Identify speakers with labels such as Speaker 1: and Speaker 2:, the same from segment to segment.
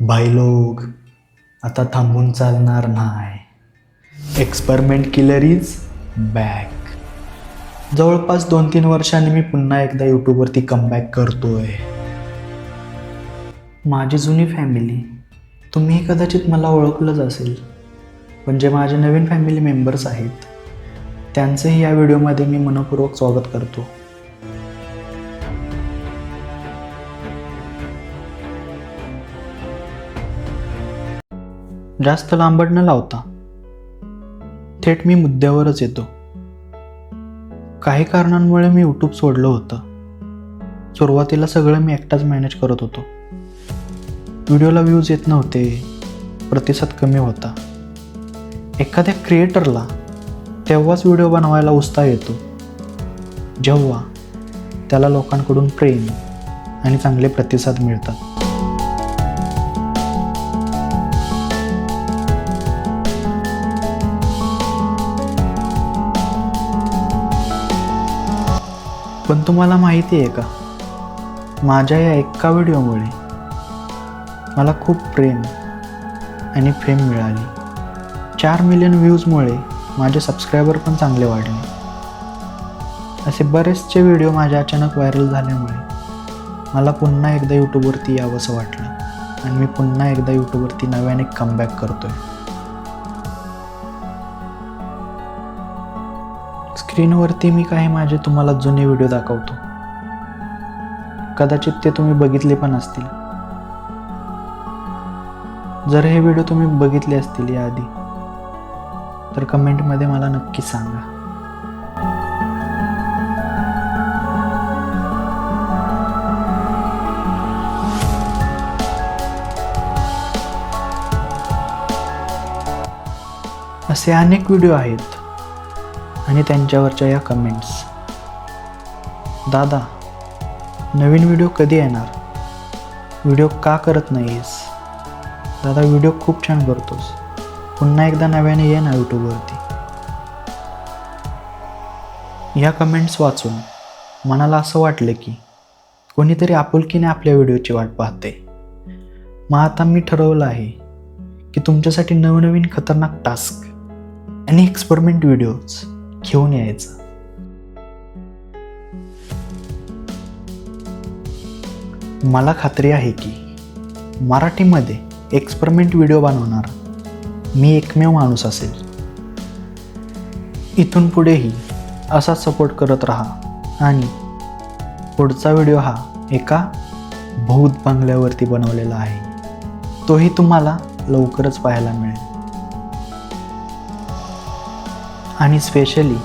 Speaker 1: बायलोग आता थांबून चालणार नाही. एक्सपेरिमेंट किलर इज बॅक जवळपास दोन तीन वर्षांनी मी पुन्हा एकदा यूट्यूबवरती कमबॅक करतोय. माझी जुनी फॅमिली तुम्ही कदाचित मला ओळखलंच असेल पण जे माझे नवीन फॅमिली मेंबर्स आहेत त्यांचंही या व्हिडिओमध्ये मी मनपूर्वक स्वागत करतो. जास्त लांबड न लावता. थेट मी मुद्द्यावरच येतो. काही कारणांमुळे मी यूट्यूब सोडलं होतं. सुरुवातीला सगळं मी एकटाच मॅनेज करत होतो. व्हिडिओला व्ह्यूज येत नव्हते. प्रतिसाद कमी होता. एखाद्या क्रिएटरला तेव्हाच व्हिडिओ बनवायला उत्साह येतो. जेव्हा त्याला लोकांकडून प्रेम आणि चांगले प्रतिसाद मिळतात. पण तुम्हाला माहिती आहे का? माझ्या या एका व्हिडिओमुळे मला खूप प्रेम आणि फेम मिळाली. चार मिलियन व्ह्यूजमुळे माझे सबस्क्रायबर पण चांगले वाढले. असे बरेचसे व्हिडिओ माझ्या अचानक व्हायरल झाल्यामुळे मला पुन्हा एकदा यूट्यूबवरती यावंसं वाटलं आणि मी पुन्हा एकदा यूट्यूबवरती नव्याने कमबॅक करतो आहे स्क्रीनवरती मी काही माझे तुम्हाला जुने व्हिडिओ दाखवतो. कदाचित ते तुम्ही बघितले पण असतील. जर हे व्हिडिओ तुम्ही बघितले असतील याआधी तर कमेंटमध्ये मला नक्की सांगा. असे अनेक व्हिडिओ आहेत आणि त्यांच्यावरच्या या कमेंट्स दादा नवीन व्हिडिओ कधी येणार? व्हिडिओ का करत नाहीस दादा व्हिडिओ खूप छान करतोस. पुन्हा एकदा नव्याने ये ना यूट्यूबवरती ह्या कमेंट्स वाचून मनाला असं वाटलं की कोणीतरी आपुलकीने आपल्या व्हिडिओची वाट पाहते. मग आता मी ठरवलं आहे की तुमच्यासाठी नवनवीन खतरनाक टास्क आणि एक्सपेरिमेंट व्हिडिओज घेऊन यायचं. मला खात्री आहे की मराठीमध्ये एक्सपेरिमेंट व्हिडिओ बनवणार मी एकमेव माणूस असेल. इथून पुढेही असा सपोर्ट करत राहा आणि पुढचा व्हिडिओ हा एका भूत बंगल्यावरती बनवलेला आहे. तोही तुम्हाला लवकरच पाहायला मिळेल. आणि स्पेशली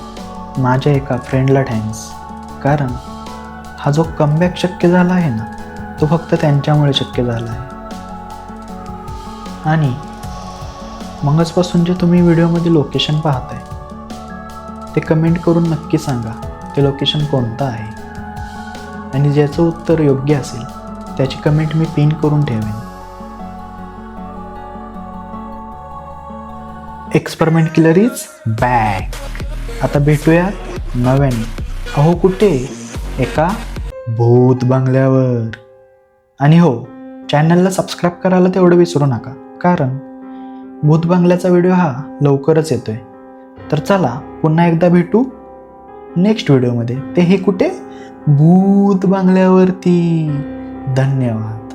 Speaker 1: माझ्या एका फ्रेंडला थँक्स कारण हा जो कमबॅक शक्य झाला आहे ना तो फक्त त्यांच्यामुळे शक्य झाला आहे. आणि मगचपासून जे तुम्ही व्हिडिओमध्ये लोकेशन पाहताय ते कमेंट करून नक्की सांगा ते लोकेशन कोणतं आहे? आणि ज्याचं उत्तर योग्य असेल त्याची कमेंट मी पिन करून ठेवेन. एक्सपेरिमेंट किलर इज बॅक आता भेटूया नव्याने अहो कुठे एका भूत बंगल्यावर आणि हो चॅनलला सबस्क्राईब करायला तेवढं विसरू नका कारण भूत बंगल्याचा व्हिडिओ हा लवकरच येतोय तर चला पुन्हा एकदा भेटू नेक्स्ट व्हिडिओमध्ये तेही कुठे भूत बंगल्यावरती धन्यवाद